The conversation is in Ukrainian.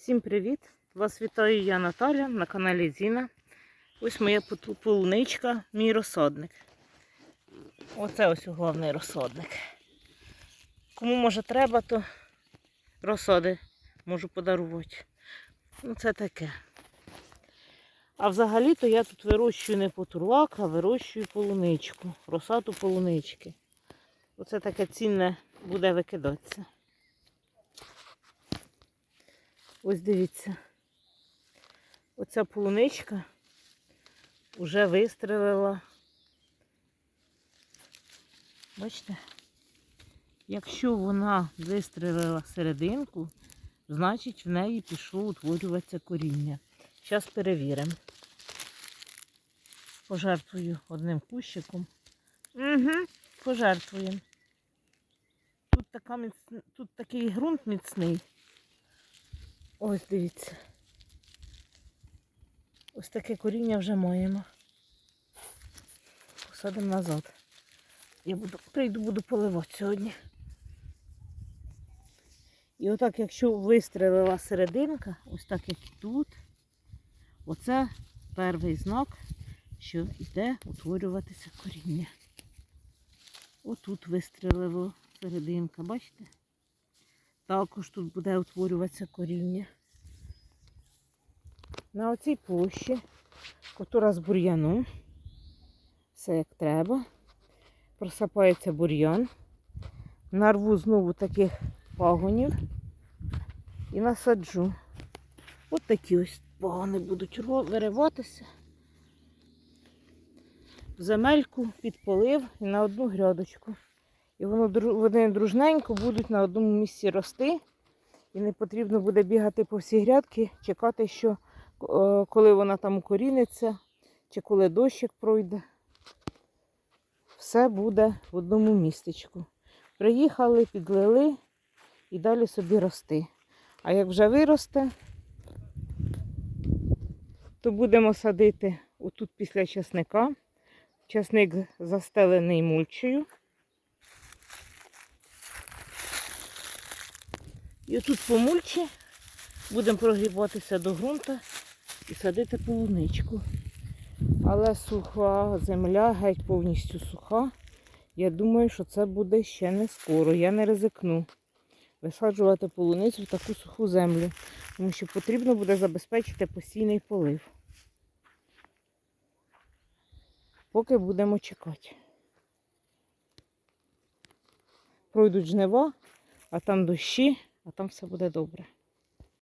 Всім привіт! Вас вітаю я Наталя на каналі Зіна. Ось моя полуничка, мій розсадник. Оце ось головний розсадник. Кому може треба, то розсади можу подарувати. Ну, це таке. А взагалі-то я тут вирощую не потурлак, а вирощую полуничку, розсаду полунички. Оце таке цінне буде викидатися. Ось дивіться. Оця полуничка вже вистрелила. Бачите? Якщо вона вистрелила серединку, значить в неї пішло утворюватися коріння. Зараз перевіримо. Пожертвую одним кущиком. Угу, пожертвуємо. Тут, така. Тут такий ґрунт міцний. Ось дивіться. Ось таке коріння вже маємо. Посадимо назад. Я буду, прийду, буду поливати сьогодні. І отак, якщо вистрелила серединка, ось так як і тут, оце перший знак, що йде утворюватися коріння. Отут вистрелило серединка, бачите? Також тут буде утворюватися коріння. На оцій площі, котра з бур'яну, все як треба. Просапається бур'ян. Нарву знову таких пагонів і насаджу. От такі ось пагони будуть вириватися. В земельку під полив і на одну грядочку. І воно вони дружненько будуть на одному місці рости. І не потрібно буде бігати по всій грядки, чекати, що е, коли вона там укоріниться, чи коли дощик пройде. Все буде в одному містечку. Приїхали, підлили і далі собі рости. А як вже виросте, то будемо садити отут після часника. Часник застелений мульчею. І отут по мульчі будемо прогрібатися до ґрунту і садити полуничку. Але суха земля, геть повністю суха. Я думаю, що це буде ще не скоро. Я не ризикну висаджувати полуницю в таку суху землю, тому що потрібно буде забезпечити постійний полив. Поки будемо чекати. Пройдуть жнива, а там дощі, а там все буде добре.